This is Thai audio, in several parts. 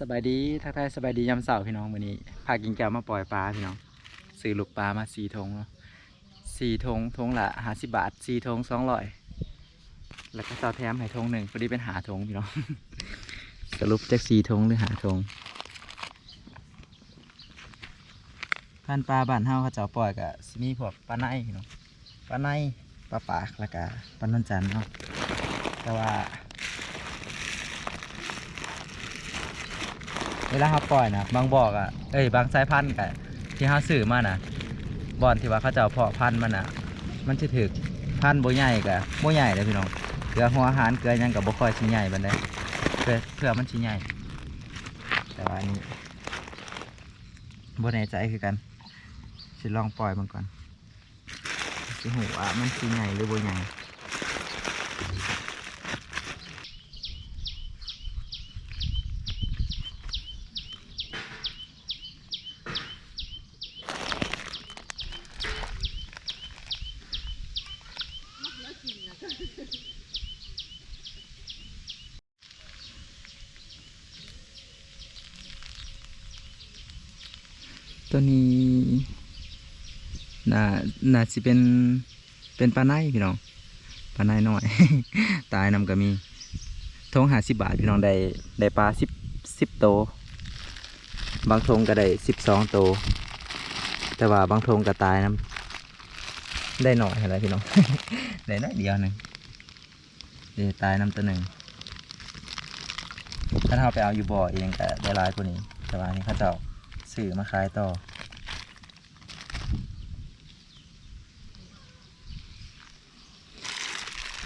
สบายดีทักทายสบายดียามเสาร์พี่น้องวันนี้พากินแก้วมาปล่อยปลาพี่น้องซื้อลูกปลามาสี่ทงสี่ทงทงละห้าสิบบาทสี่ทงสองร้อยแล้วก็เสาแถมให้ทงหนึ่งพอดีเป็นหาทงพี่น้องสรุปจากสี่ทงหรือหาทงพันปลาบ้านเฮาเขาเจ้าปล่อยกับสิมีพวกปลาในพี่น้องปลาในปลาปากแล้วก็ปลานนจันเนาะแต่ว่า เวลาเขาปล่อยนะบางบอกอะเอ้ยบางสายพันธุ์กับที่เขาซื้อมานะบอนที่ว่าเขาจะเอาเพาะพันธุ์มันอะ มันจะถึกพันธุ์โบใหญ่กับโบใหญ่เลยพี่น้องเกลือหัวอาหารเกลือยังกับโบคอยชิ้นใหญ่บันไดเกลือเกลือมันชิ้นใหญ่ แต่ว่านี้โบแน่ใจคือกันสิลองปล่อยมันก่อนสิหูว่ามันชิ้นใหญ่หรือโบใหญ่ ตัวนี้ น่าน่าสิเป็นเป็นปลาไนพี่น้องปลาไนน้อย ตายนำก็มีทงหาสิบบาทพี่น้องได้ได้ปลาสิบสิบโตวบางทงก็ได้สิบสองโตวแต่ว่าบางทงก็ตายนำได้หน่อยอะไรพี่น้อง ได้น้อยเดียวหนึ่งเดี๋ยวตายนำตัวหนึ่งถ้าเราไปเอาอยู่บ่อเองก็ได้หลายกว่านี้ แต่ว่าอันนี้เขาจ้าสื่อมาขายต่อ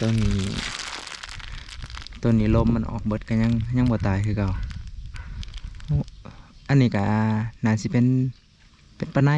ต้นนี้ต้นนี้ลมมันออกเบิดกันยังยังบ่ตายคือเก่าโอ้อันนี้ก็น่าสิเป็นเป็นปลาใน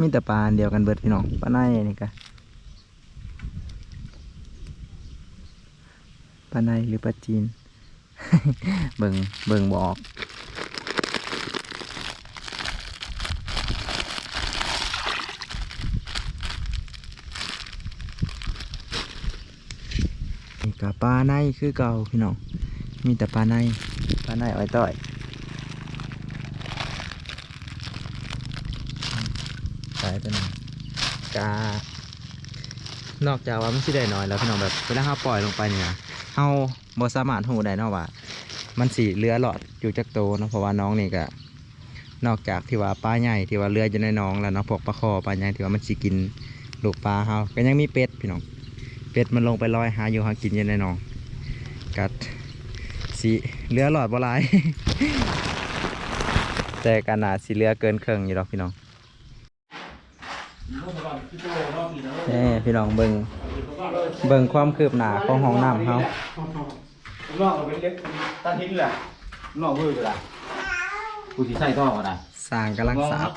มีแต่ปลาเดียวกันเบิดพี่น้องปลาในนี่ก็ปลาในหรือปลาจีน เบิงเบิงบอกนี่ก็ปลาในคือเก่าพี่น้อง มีแต่ปลาในปลาในอ้อยต้อยายตัวหนึงกานอกจากว่ามันสิได้น้อยแล้วพี่น้องแบบเวลาเราปล่อยลงไปเนี่ยเราบ่สามารถหูได้เนอกว่า มันสีเรือหลอดอยู่จากโตเนาะเพราะว่าน้องนี่ก็นอกจากที่ว่าปลาใหญ่ที่ว่าเรืออยู่ในน้องแล้วเนาะพวกปลาคอปลาใหญ่ที่ว่ามันสิกินลูกปลาเฮาก็ยังมีเป็ดพี่น้องเป็ดมันลงไปลอยหาอยู่หากินอยู่ในหนอง กัดสีเรือหลอดบ่หลาย แต่กันนาสีเรือเกินเครึ่งอยู่ดอกพี่น้อง นี่พี่น้องเบิงเบิงความคืบหน้าของห้องน้ำเขานอกเป็นเล็กตันทิ้งแหละนอกมือก็ได้กูที่ใส่ก็ก็ได้สร้างกำลังสาบ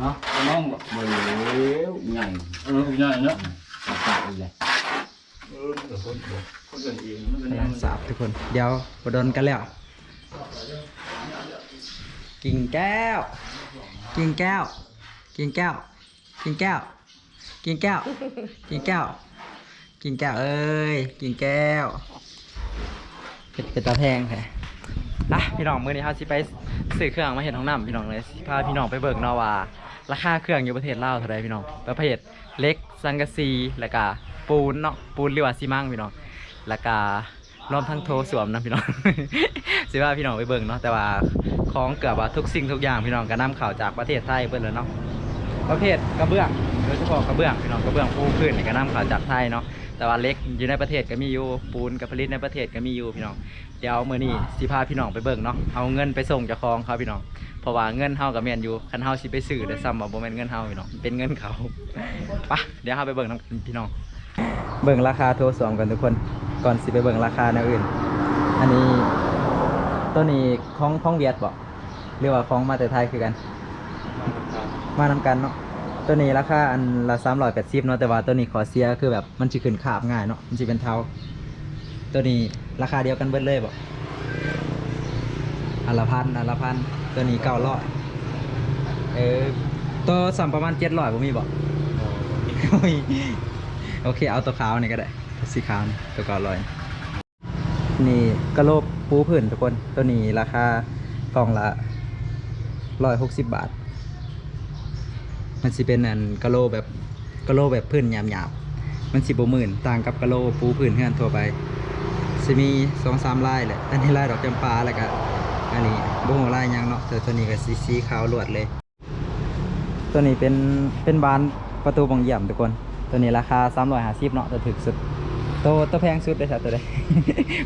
เนาะน้องบ่เลี้ยวใหญ่เออใหญ่เนาะตัดเลยเออเดี๋ยวคนเดียวคนอื่นเองมันเป็นกำลังสาบทุกคน เดี๋ยวบดนกันแล้ว กิ่งแก้ว กิ่งแก้ว กิ่งแก้ว กิ่งแก้ว กิ่งแก้ว กิ่งแก้ว กิ่งแก้วเอ้ย กิ่งแก้ว เป็นเป็นตาแพงแท้อะพี่น้องมือนี้เขาสิไปซื้อเครื่องมาเห็นห้องน้ำพี่น้องเลยสิพาพี่น้องไปเบิกนาว่าราคาเครื่องอยู่ประเทศลาวเท่าไรพี่น้องประเภทเล็กสังกะสีแล้วก็ปูนเนาะปูนหรือว่าซีมังพี่น้องแล้วก็รวมทั้งโทรสวมนะพี่น้องสิว่าพี่น้องไปเบิ่งเนาะแต่ว่าของเกือบว่าทุกสิ่งทุกอย่างพี่น้องก็นำเข้าจากประเทศไทยเบิ่นเลยเนาะ ประเภทกระเบื้องโดยเฉพาะกระเบื้องพี่น้องกระเบื้องปูพื้นนี่ก็นำเข้าจากไทยเนาะแต่ว่าเล็กอยู่ในประเทศก็มีอยู่ปูนกับผลิตในประเทศก็มีอยู่พี่น้องเดี๋ยวมื้อนี้สิพาพี่น้องไปเบิ่งเนาะเอาเงินไปส่งเจ้าของเขาพี่น้องเพราะว่าเงินเฮากับแม่นอยู่คันเฮาสิไปซื้อได้ซ้ำว่าบ่แม่นเงินเฮาพี่น้องเป็นเงินเขาไปะเดี๋ยวเฮาไปเบิ่งน้ำพี่น้อง เบิ่งราคาโทรสวมกันทุกคนก่อนสิไปเบิ่งราคาแนวอื่น อันนี้ตัวนี้ของของเวียดบ่หรือว่าของมาแต่ไทยคือกัน มานำกันเนาะตัวนี้ราคาอันละ380เนาะแต่ว่าตัวนี้ขอเสียคือแบบมันสิขึ้นคาบง่ายเนาะมันสิเป็นเท้า ตัวนี้ราคาเดียวกันเบิดเลยบอกอันละพันอันละพันตัวนี้เก้าร้อยเออตัวสัมประมาณเจ็ดร้อยผมมีบอกโอเคเอาตัวขาวนี่ก็ได้ตัวสีขาวตัวเก้าร้อยนี่กระโหลกปูพื้นทุกคนตัวนี้ราคากล่องละร้อยหกสิบบาท มันสิเป็นอันกะโลแบบกะโลแบบพื้นหยาบๆมันสิบหมื่นต่างกับกะโลปูพื้นเฮือนทั่วไปสิมีสองสามลายแหละอันนี้ลายดอกจำปาแล้วก็อันนี้บ่ฮู้ลายยังเนาะแต่ตัวนี้ก็สีสีขาวลวดเลย ตัวนี้เป็นเป็นบานประตูบางเยี่ยมทุกคน ตัวนี้ราคา350เนาะตัวถึกสุดตัวตัวแพงสุดเลยครับตัวใด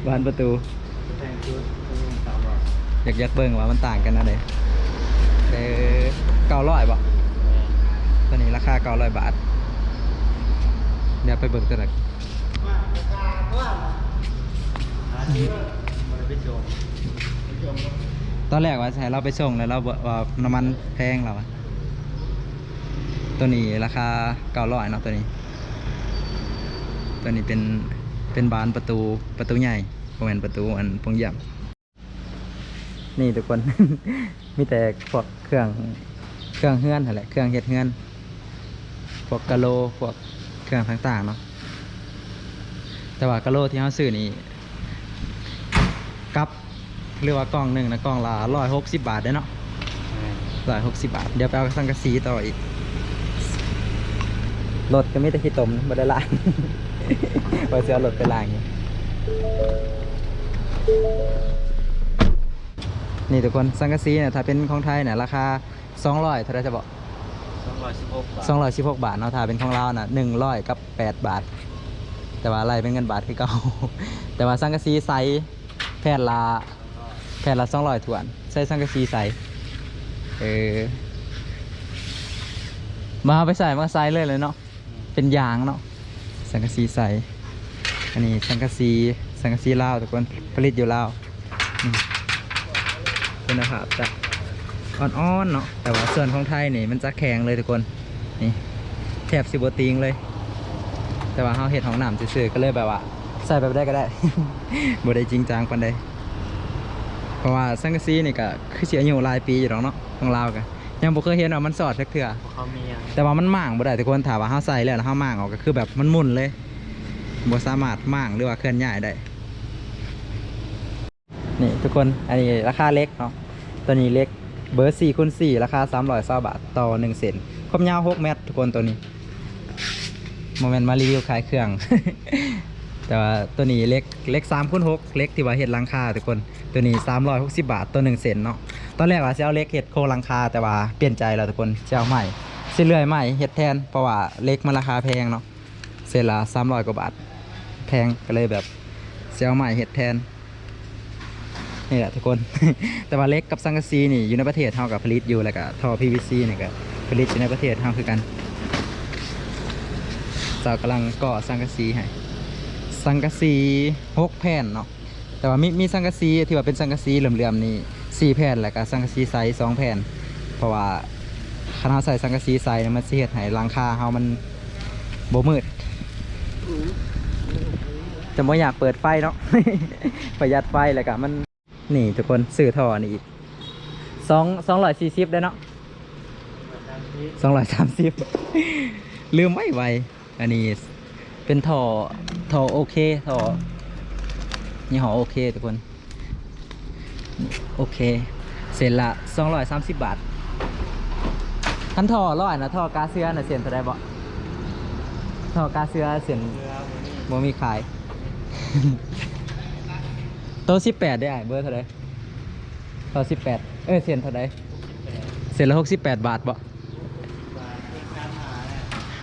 บานประตูอยากอยากเบิ่งว่ามันต่างกันอะไรเออเก้าร้อยบ่ ตัวนี้ราคาเก้าร้อยบาท เดี๋ยวไปเบิ่งตัวหนึงอาชีพมันไปชมไปชมตอนแรกว่าจะให้เราไปส่งแล้วเราบอกว่าน้ำมันแพงเราอะตัวนี้ราคาเก้าร้อยเนาะตัวนี้ ตัวนี้เป็นเป็นบานประตูประตูใหญ่ประมาณประตูอันพงเยี่ยมนี่ทุกคน มีแต่พวกเครื่องเครื่องเฮือนอะไรเครื่องเฮ็ดเฮือน พวกกะโหลพวกเครื่องต่างๆเนาะแต่ว่ากะโหลที่เขาซื้อนี่กับเรียกว่ากล่องหนึ่งนะกล่องละร้อยหกสิบบาทได้เนาะร้อยหกสิบบาท เดี๋ยวไปเอาสังกะสีต่ออีกรถก็ไม่แต่ขี้ตมบ่ได้ล้างว่าจะเอารถไปล้างอยู่นี่ทุกคนสังกะสีเนี่ยถ้าเป็นของไทยเนี่ยราคา 200เท่าไหรจะบอก สองร้อยสิบหกบาทสองร้อยสิบาทเนาะถ้าเป็นของเราน่ะหนึ่งร้อยกับแปดบาท แต่ว่าอะไรเป็นเงินบาทคือเก่าแต่ว่าสังกะสีไซส์แผ่นละแผ่นละสองร้อยถวนใส่สังกะสีไซส์เออมาเอาไปใส่มาใส่เลยเลยเนาะเป็นยางเนาะสังกะสีใสอันนี้สังกะสีสังกะสีลาวทุกคนผลิตอยู่ลาวคุณภาพจะ อ่อนๆเนาะแต่ว่าส่วนของไทยนี่มันจะแข็งเลยทุกคนนี่แทบสิบติงเลย แต่ว่าเขาเห็ดของหนามซื่อๆก็เลยแบบว่า ใส่แบบได้ก็ได้บ่ได้จริงจังปานใดเพราะว่าสังกะสีนี่ก็คือเสียอยู่หลายปีอยู่หรอกเนาะของลาวกันยังบ่เคยเห็นว่ามันสอดสักเทื่อพวกเขามียังแต่ว่ามันหม่างบ่ได้ทุกคนถามว่าเฮาใส่แล้วแล้วเฮาหม่างออกก็คือแบบมันหมุนเลยบ่สามารถหม่างหรือว่าเคลื่อนย้ายได้นี่ทุกคนอันนี้ราคาเล็กเนาะตัวนี้เล็ก เบอร์4คูณ4ราคา320บาทต่อ 1 เซนความยาว 6 เมตร ทุกคนตัวนี้โมเมนต์มารีวิวขายเครื่อง แต่ว่าตัวนี้เล็กเล็ก3คูณ6เล็กที่ว่าเฮ็ดลังคาทุกคนตัวนี้ 360 บาทต่อ 1 เซนเนาะตอนแรกว่าจะเอาเล็กเฮ็ดโคลังคาแต่ว่าเปลี่ยนใจแล้วทุกคนจะเอาใหม่สิเลื่อยใหม่เฮ็ดแทนเพราะว่าเล็กมันราคาแพงเนาะเซนละ300กว่าบาทแพงก็เลยแบบจะเอาใหม่เฮ็ดแทน นี่แหละทุกคน แต่ว่าเล็กกับสังกะสีนี่อยู่ในประเทศเท่ากับผลิตอยู่แล้วก็ท่อ PVC นี่ก็ผลิตอยู่ในประเทศเท่าคือกันเจ้ากำลังก่อสังกะสีให้สังกะสีหกแผ่นเนาะแต่ว่ามีมีสังกะสีที่ว่าเป็นสังกะสีเหลื่อมๆนี่สี่แผ่นแล้วก็สังกะสีไซส์สองแผ่น เพราะว่าคณะใส่สังกะสีไซส์เนี่ยมันสิเฮ็ดให้หลังคาเฮามันบ่มืดจะไม่อยากเปิดไฟเนาะประหยัดไฟแล้วก็มัน นี่ทุกคนสื่อท่อนี่อีกสองสองร้อยสี่สิบได้เนาะสองร้อยสามสิบลืมไม่ไวอันนี้เป็นท่อท่อโอเคท่อยี่ห้อโอเคทุกคน โอเค เสร็จละสองร้อยสามสิบบาททันท่อร้อยนะท่อกาเซียนะเสียนเท่าไรบ่ท่อกาเซียเสียนเรือมันนี่บ่มีขาย ตัวสิบแปดได้อะเบอร์เท่าไรตัวสิบแปดเอ้ยเสียนเท่าไรเสียนละหกสิบแปดบาทบ่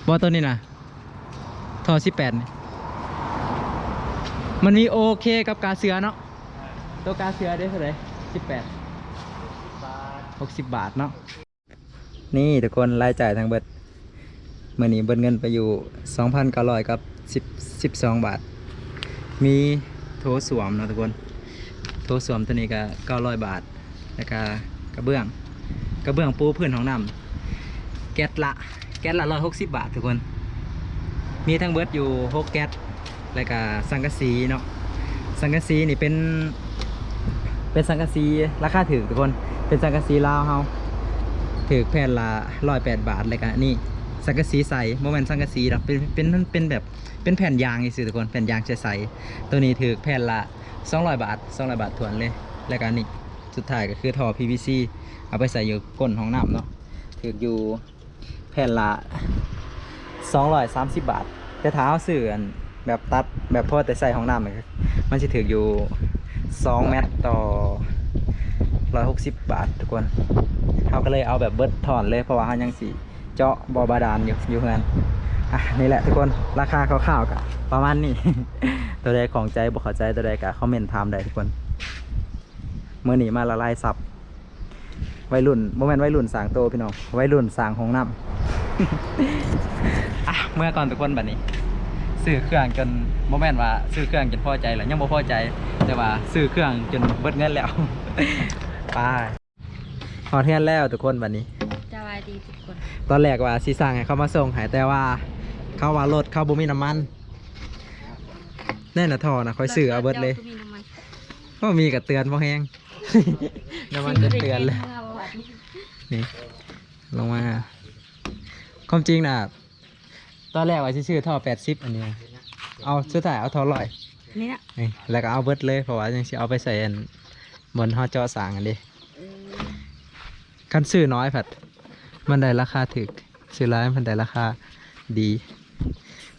บ่ตัวนี้นะทอสิบแปดนี่มันมีโอเคกับกาเสือเนาะตัวกาเสือได้เท่าไรสิบแปดหกสิบบาทเนาะนี่ทุกคนรายจ่ายทางเบิดเมื่อนี้เบิดเงินไปอยู่สองพันเก้าร้อยกับสิบสิบสองบาท มีโถสวมเนาะทุกคน โถสวมตัวนี้ก็เก้าร้อยบาท แล้วก็กระเบื้อง กระเบื้องปูพื้นของน้ำแก๊สละ แก๊สละร้อยหกสิบบาททุกคน มีทั้งเบิร์ดอยู่หกแก๊ส แล้วก็สังกะสีเนาะ สังกะสีนี่เป็น เป็นสังกะสีราคาถือทุกคน เป็นสังกะสีลาวเฮาถือแผ่นละร้อยแปดบาทเลยกันนี่ สังกะสีใสโมเมนสังกะสีหรอกเป็นเป็นเป็นแบบเป็นแผ่นยางนี่สิทุกคนแผ่นยางใสๆตัวนี้ถือแผ่นละ 200 บาท 200 บาทถวนเลยแล้วกันนี่สุดท้ายก็คือท่อ PVC เอาไปใส่อยู่ก้นห้องน้ำเนาะถืออยู่แผ่นละ 230 บาท แต่ถ้าเอาซื้อนแบบตัดแบบพอแต่ใส่ห้องน้ำมันมันจะถืออยู่2เมตรต่อ 160 บาททุกคนเขาก็เลยเอาแบบเบิร์ดถอนเลยเพราะว่าเขายังสี เจาะบอบาดาลอยู่อยู่เฮือนอะนี่แหละทุกคนราคาคร่าวๆกับประมาณนี้ ตัวใดของใจบอกเข้าใจตัวใดกะคอมเมนต์ถามได้ทุกคนเมื่อหนีมาละลายซับวัยรุ่นโมเมนต์วัยรุ่นสางโตพี่น้องวัยรุ่นสางห้องน้ำอะเมื่อก่อนทุกคนแบบนี้ซื้อเครื่องจนโมแมนว่าซื้อเครื่องจนพอใจแล้วยังบ่พอใจ แต่ว่าซื้อเครื่องจนเบิดเงินแล้วไปพอเทียนแล้วทุกคนวันนี้สวัสดีทุกคน ตอนแรกว่าสิสั่งให้เขามาส่งให้แต่ว่า เขาว่ารถเขาบ่มีน้ำมันแน่น่ะทอนะคอยซื้อเอาเบิดเลยจ้าก็มีน้ำมันก็มีกับเตือนบ่แห้งน้ำมันจะเตือนเลยซื้อไปแกงมาวันนี้นี่ลงมาความจริงน่ะตอนแรกว่าสิซื้อท่อ80อันนี้เอาสุดท้ายเอาท่อร้อยนี่นะนี่แล้วก็เอาเบิดเลยเพราะว่ายังสิเอาไปใส่อันบนห่อเจอสางอันเดิเออคันซื้อน้อยผัด มันได้ราคาถึกซื้อร้ายมันได้ราคาดี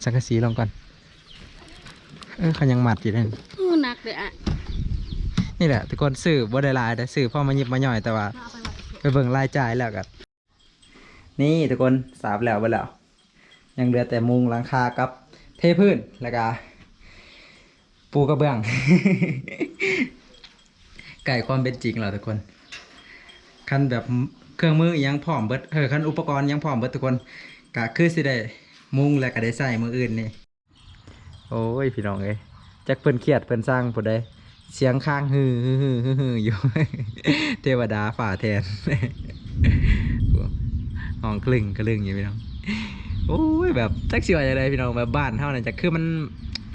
สังกะสีลงก่อน เออเขายังหมัดอยู่เลยอู้หนักเลยอะนี่แหละทุกคนซื้อบ่ได้หลายแต่ซื้อพ่อมาหยิบมาหย่อยแต่ว่าเอาไปวัดไปเบิ่งรายจ่ายแล้วกันนี่ทุกคนสาบแล้วไปแล้ว ยังเหลือแต่มุงหลังคากับเทพื้นแล้วก็ปูกระเบื้อง ไก่ความเป็นจริงแล้วทุกคน คันแบบ เครื่องมืออยังพร้อมเบิดเออคันอุปกรณ์ยังพร้อมเบิดทุกคนก็คือสิได้มุงแล้วก็ได้ใส่มืออื่นนี่โอ้ยพี่น้องเอ้ยจักเพิ่นเครียดเพิ่นสร้างผู้ใดเสียงข้างฮือฮือฮือฮือออยู่เทวดาฝ่าแทนห้องคลึงกระลึงอยู่พี่น้องโอ้ยแบบจักสิว่าอะไรพี่น้องแบบบ้านเท่านั้นจะคือมัน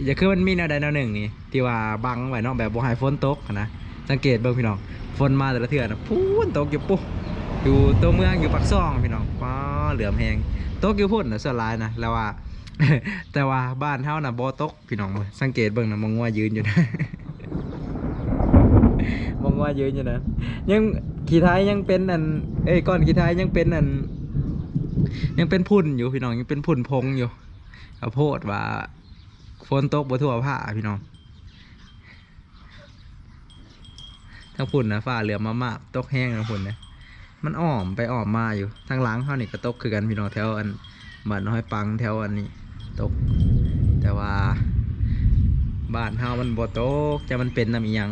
จะคือมันมีแนวใดแนวหนึ่งนี่ที่ว่าบังไว้เนาะแบบบ่ให้ฝนตกนะสังเกตเบิ่งพี่น้องฝนมาแต่ละเทื่อนะพูนตกอยู่ปุ๊ อยู่ตัวเมืองอยู่ปักซ่องพี่น้องป้าเหลือมแหงตกอยู่พุ่นนะสลายนะแล้วว่า แต่ว่าบ้านเท่าน่ะบ่ตกพี่น้องสังเกตเบิ่งนะมองว่ายืนอยู่นะมองว่ายืนอยู่นะยังขี่ท้ายยังเป็นอันเอ้ยก่อนขี่ท้ายยังเป็นอัน ยังเป็นพุ่นอยู่พี่น้องยังเป็นพุ่นพงอยู่ข้าวโพดว่าฝนตกบ่ทั่วผ้าพี่น้องทั้งพุ่นนะฟ้าเหลือมมากๆตกแห้งทั้งพุ่นนะ มันอ้อมไปอ้อมมาอยู่ทางหล้างเขานี่ก็ตกคือกันพี่น้องแถวอันบ้านน้อยปังแถวอันนี้ตก แต่ว่าบ้านเฮามันบ่ตกจะมันเป็นน้ำอีหยัง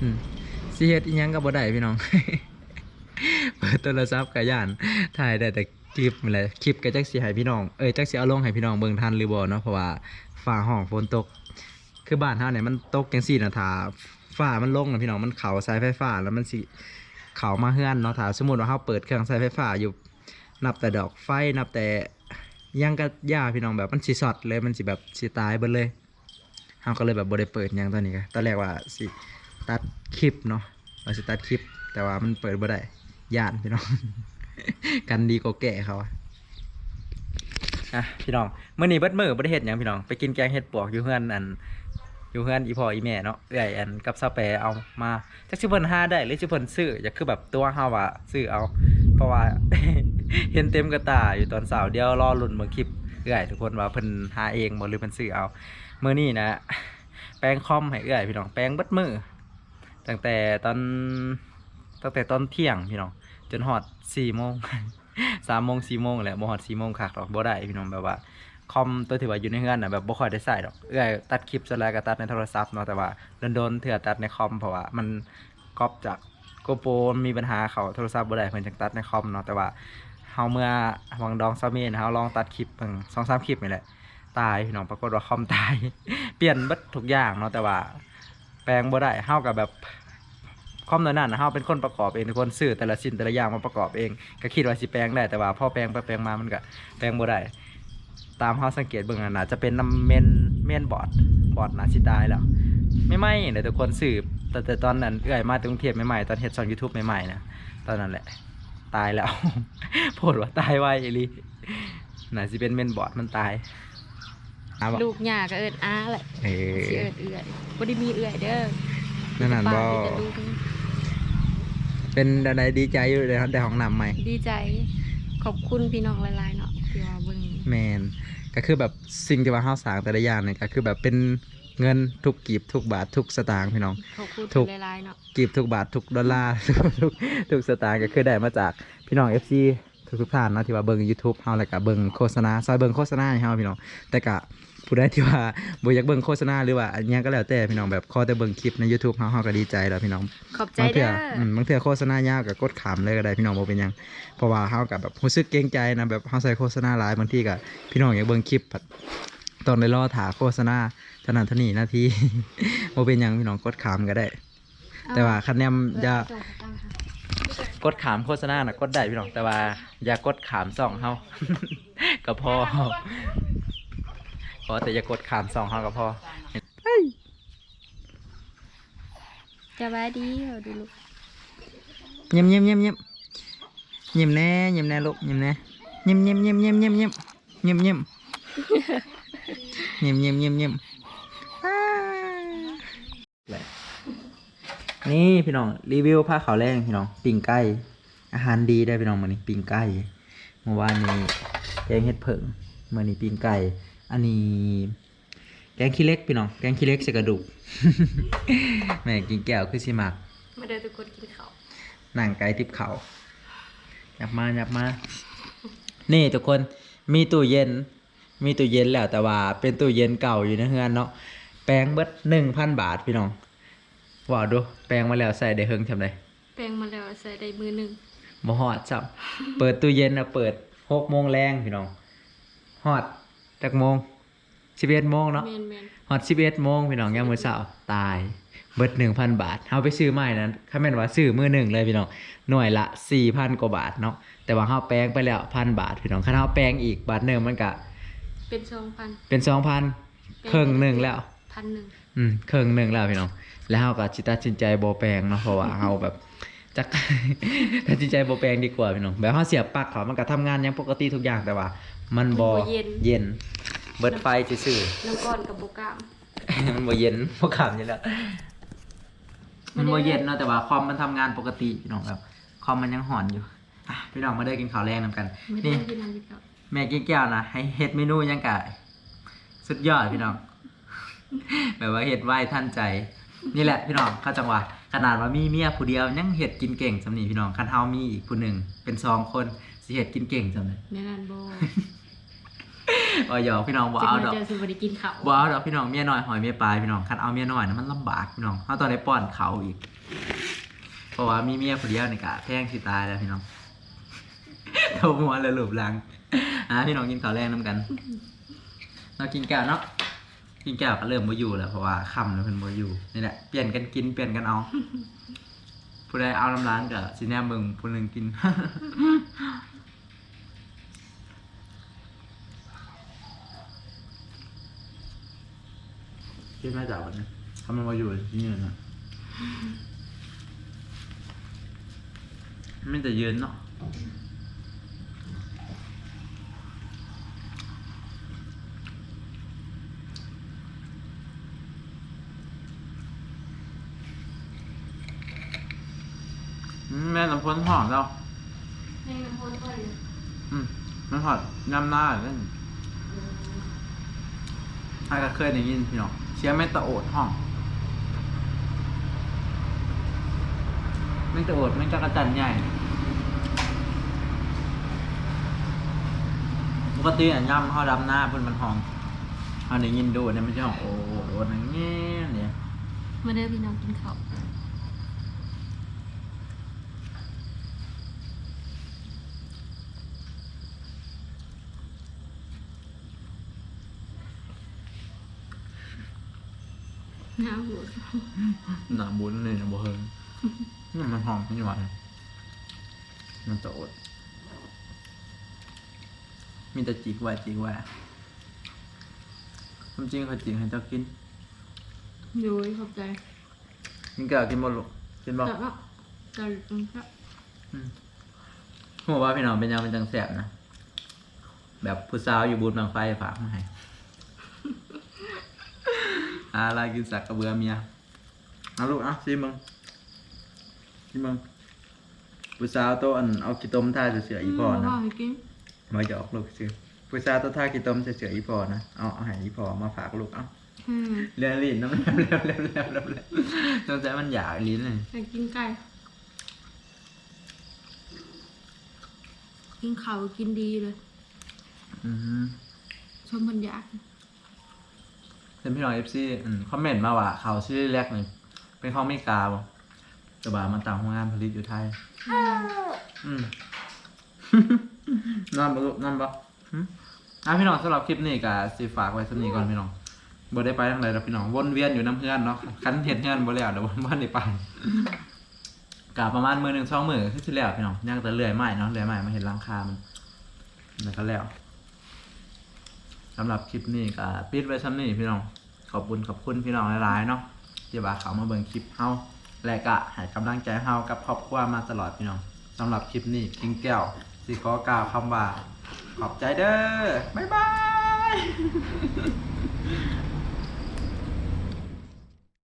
อืมสิเฮ็ดอีหยังก็บ่ได้พี่น้อง เปิดโทรศัพท์ก็ย่านถ่ายได้แต่ ลิปนี่แหละคลิปก็จักสิให้พี่น้องเอ้ยจักสิเอาลงให้พี่น้องเบิ่งทันหรือบ่เนาะเพราะว่าฟ้าห้องฝนตก คือบ้านเฮาเนี่ยมันตกจังซี่นะถ้าฟ้ามันลงนะพี่น้องมันเข้าสายไฟฟ้าแล้วมันสิเข้ามาเฮือนเนาะถ้าสมมุติว่าเฮาเปิดเครื่องสายไฟฟ้าอยู่นับแต่ดอกไฟนับแต่ยังก็ย่าพี่น้องแบบมันสิช็อตเลยมันสิแบบสิตายเบิดเลยเฮาก็เลยแบบบ่ได้เปิดยังตอนนี้ก็ตอนแรกว่าสิตัดคลิปเนาะเราจะตัดคลิป แต่ว่ามันเปิดบ่ได้ย่านพี่น้อง กันดีกว่าแก่เขาอะพี่น้องเมื่อนี้เบิดมือบ่ได้เฮ็ดหยังพี่น้องไปกินแกงเห็ดปวกอยู่เฮือนอันอยู่เฮือนอีพ่ออีแม่เนาะเอื้อยอันกับซาแปเอามาจักสิเพิ่นห้าได้หรือสิเพิ่นซื้ออยากคือแบบตัวเฮาอะซื้อเอา เพราะว่า เห็นเต็มกระตาอยู่ตอนเสาร์เดียวรอลุ้นเบิ่งคลิปเอื้อยทุกคนว่าเพิ่นหาเองบ่หรือเพิ่นซื้อเอาเมื้อนี้นะแปรงคอมให้เอื้อยพี่น้องแปรงเบิดมือตั้งแต่ตอนตั้งแต่ตอนเที่ยงพี่น้อง จนหอดสี่โมง สามโมงสี่โมงแหละบ่หอดสี่โมงคักหรอกบ่ได้พี่น้องแบบว่าคอมตัวที่ว่าอยู่ในเฮือนน่ะแบบบ่ค่อยได้ใส่ดอกเอ้อยตัดคลิปส่วนใหญ่ก็ตัดในโทรศัพท์เนาะแต่ว่าโดนๆเถื่อตัดในคอมเพราะว่ามันก๊อปจากโกโปรมีปัญหาเขาโทรศัพท์บ่ได้เพิ่นจังตัดในคอมเนาะแต่ว่าเฮาเมื่อวังดองซาเมนเฮาลองตัดคลิปเพิ่ง2-3คลิปนี่แหละตายพี่น้องปรากฏว่าคอมตาย เปลี่ยนบิดทุกอย่างเนาะแต่ว่า แปลงบ่ได้เฮากับแบบ ความน้อยนั้นนะเฮาเป็นคนประกอบเองทุกคนซื้อแต่ละชิ้นแต่ละอย่างมาประกอบเองก็คิดว่าสิแปลงได้แต่ว่าพอแปลงไปแปลงมามันก็แปลงบ่ได้ตามเฮาสังเกตเบิ่งอะน่าจะเป็นน้ำเมนเมนบอร์ดบอร์ดน่าสิตายแล้วไม่ไหม่เดี๋ยวทุกคนสืบแต่แต่ตอนนั้นเอื้อยมาจากกรุงเทพใหม่ๆตอนเฮ็ดช่อง YouTube ใหม่ๆนะตอนนั้นแหละตายแล้วโพดว่าตายไวอีหลีน่าสิเป็นเมนบอร์ดมันตายอาบ่ลูกหย่าก็เอิดอ้าแหละเอสิอเอิดเอื่อยบ่ได้มีเอื่อยเด้อนั่นน่ะบ่ป้ามีแต่ลูก เป็นอะไรดีใจอยู่เลยได้ห้องน้ำใหม่ดีใจ ขอบคุณพี่น้องหลายๆเนาะที่ว่าเบิ่งแมนก็คือแบบสิ่งที่ว่าเฮาสร้างแต่ละอย่างเนี่ยก็คือแบบเป็นเงินทุกกีบทุกบาททุกสตางค์พี่น้อง ขอบคุณถูก หลายๆเนาะกีบทุกบาททุกดอลลาร์ ทุกทุกสตางค์ก็คือได้มาจากพี่น้อง FC ทุกทุกๆท่านเนาะที่ว่าเบิ่ง YouTube เฮาแล้วก็เบิ่งโฆษณาซอยเบิ่งโฆษณาให้เฮาพี่น้องแต่ก็ ผู้ใดที่ว่าบ่อยากเบิ่งโฆษณาหรือว่าอันหยังก็แล้วแต่พี่น้องแบบขอแต่เบิ่งคลิปใน YouTube เฮาเฮาก็ดีใจแล้วพี่น้องขอบใจบางเทื่เด้อออืมบางเทื่อโฆษณายาวกับกดขามเลยก็ได้พี่น้องบ่เป็นหยังเพราะว่าเฮากับแบบรู้สึกเกรงใจนะแบบเฮาใส่โฆษณาหลายบางทีก็พี่น้องอยากเบิ่งคลิปแบบต้องได้รอถาโฆษณาเท่านั้นเท่านี้นาที บ่เป็นหยังพี่น้องกดขามก็ได้ แต่ว่าคันแนมอย่ากดขามโฆษณาน่ะกดได้พี่น้องแต่ว่าอย่ากดขามส่องเฮา ก็พอพ อแต่อย่ากดขามส่องเฮาก็พอสบายดีเอาดูลูกเยี่ยมเยี่ยมเยี่ยมเยี่ยมเยี่ยมแน่เยี่ยมแน่ลูกเยี่ยมแน่เยี่ยมเยี่ยมเยี่ยมเยี่ยมเยี่ยมเยี่ยมเยี่ยมเยี่ยมเยี่ยมเยี่ยมเยี่ยมเยี่ยมอ่านี่พี่น้องรีวิวผ้าขาวแรงพี่น้องปิ่งไก่อาหารดีได้พี่น้องมื้อนี้ปิ่งไก่เมื่อวานนี้แกงเห็ดเผิงมื้อนี้ปิ่งไก่ อันนี้แกงขี้เล็กพี่น้องแกงขี้เล็กใส่กระดูก แม่กินแก้วคือสิมักมาเด้อทุกคนกินข้าวหนังไก่ทิพเขายับมายับมา นี่ทุกคนมีตู้เย็น มีตู้เย็นแล้วแต่ว่าเป็นตู้เย็นเก่าอยู่ในเฮือนเนาะแปลงเบิดหนึ่งพันบาทพี่น้องว้าวดูแปลงมาแล้วใส่ได้เฮิงทำไรแปลงมาแล้วใส่ได้มือหนึงบ่ฮอดจับเปิดตู้เย็นนะเปิดหกโมงแรงพี่น้องฮอด จักโมงสิบเอ็ดโมงเนาะแม่นฮอตสิบเอ็ดโมงพี่น้องย่ามมื้อเช้าตาย เบิดหนึ่งพันบาทเฮาไปซื้อใหม่นั้นถ้าแม่นว่าซื้อมือหนึ่งเลยพี่น้องหน่วยละสี่พันกว่าบาทเนาะแต่ว่าเฮาแปลงไปแล้วพันบาท พี่น้องคันเฮาแปลงอีกบาทหนึ่งมันก็ๆเป็น2,000เป็นสองพันครึ่งหนึ่งแล้วพันหนึ่งอืมครึ่งหนึ่งแล้วพี่น้องแล้วเฮาก็สิตัดสินใจบ่แปลงเนาะเพราะว่าเฮาแบบจักตัดสินใจบ่แปลงดีกว่าพี่น้องแบบเฮาเสียบปลั๊กเขามันก็ทำงานอย่างปกติทุกอย่างแต่ว่า มันบ่เย็น เบิดไฟซื่อๆน้ำก้อนกับโบกล้ามมันบ่เย็นพวกขำอยู่แล้วมันบ่เย็นเนาะแต่ว่าคอมมันทำงานปกติพี่น้องแบบคอมมันยังห่อนอยู่อะพี่น้องมาได้กินข้าวแรงนำกันไม่ได้นี่ กินอันนี้ครับแม่กินแก้วนะให้เฮ็ดเมนูหยังกะสุดยอดพี่น้อง แบบว่าเฮ็ดไวท่านใจ นี่แหละพี่น้องเข้าจังหวะขนาดว่ามีเมียผู้เดียวยังเฮ็ดกินเก่งสำนีพี่น้องคันเฮามีอีกผู้หนึ่งเป็นสองคนสิเฮ็ดกินเก่งสำนีแม่นานโบ บ่หยอกพี่น้องบ่จะเอามาดอก เจอสิบ่ได้กินข้าวบ่เอาดอกพี่น้องเมียน้อยหอยเมียปลายพี่น้องคันเอาเมียน้อยนะมันลำบากพี่น้องเขาตอนได้ป้อนเขาอีก เพราะว่ามีเมียผู้เดียวนี่กะแพงสิตายแล้วพี่น้องเท่ามัวเลยหลุบหลังอะพี่น้องกินข้าวแรงน้ำกันเรากินแก้วเนาะกินแก้วก็เริ่มบ่อยู่แล้วเพราะว่าค่ำแล้วเพิ่นบ่อยู่นี่แหละเปลี่ยนกันกินเปลี่ยนกันเอาผู้ใดเอาน้ำล้างกับสิแนมเบิ่งผู้หนึงกิน คิดมาจากวันนี้ทำมันมาอยู่ที่นี่นะไม่แต่ยืนเนาะอืมแม่ลำพ้นหอมเราให้น้ำพ่นก่อนเลยอืมมันหอดยำหน้าเล่นถ้าก็เคยได้ยินพี่น้อง เชียร์แม่ตะโอดห้องแม่ตะโอดแม่จักรจันใหญ่ ปกติอะย่ำเขาดำหน้าเพิ่นมันห้องเขาได้ยินดูเนี่ยมันจะห้องโอ้โหโอ้นั่งเงี้ยเนี่ย มาเด้อพี่น้องกินข้าว น้ำหัวหนาบุญเลยนะบ่เฮิงนี่มันหอมนี่หวานมันจะอด มีแต่จิกไว่าจิกไว่าความจริงเขาจิกให้เจ้ากินอยู่ขอบใจกินแก้วกินบ่ลูกกินบ่จับเนาะจับอืมครับหัวว่าพี่น้องเป็นยังเป็นจังแสบนะ แบบผู้สาวอยู่บูธบางไฟฝากมาให้ อะไรกินสักกระเบือเมียเอาลูกเอาซิมึงซิมึงผู้สาวโตวอันเอากีต้มท่าเสือๆอีพอมนะว่าให้กินมาจะออกลูกซื้อผู้สาวโตวท่ากีต้มเสือๆอีพอนะเอาเอาให้อีพอมาฝากลูกเอาอืมเรียนลิ้นน้ำแหลมแหลมแหลมแหลมแหลมแหลมสงสัยมันอยากลิ้นเลยให้กินไก่กินข้าวกินดีเลย อืมชมบรรยากาศ เป็นพี่น้องเอฟซีคอมเมนต์มาว่าเขาชื่อแรกนี่เป็นของอเมริกาบ่แต่ว่ามันต่างโรงงานผลิตอยู่ไทย อืมนอนบ่ลูกนอนบ่หึอะพี่น้องสำหรับคลิปนี้ก็สิฝากไว้สำนี้ก่อนพี่น้องบ่ได้ไปทางใดดอกพี่น้องวนเวียนอยู่น้ำเพื่อนเนาะคันเฮ็ดเฮือนบ่แล้วเดี๋ยวบ่ได้ไปกะประมาณมื้อหนึงสองมื้อคือสิแล้วพี่น้องย่างแต่เลื่อยไม้เนาะเลื่อยไม้มาเห็นหลังคามันแล้วก็แล้ว สำหรับคลิปนี้ก็ปิดไว้สำนี่พี่น้อง ขอบคุณขอบคุณพี่น้องหลายๆเนาะที่ว่าเขามาเบิ่งคลิปเฮาและก็ให้กำลังใจเฮากับครอบครัวมาตลอดพี่น้องสำหรับคลิปนี้กิงแก้วสิขอกล่าวคำว่าขอบใจเด้อบ๊ายบาย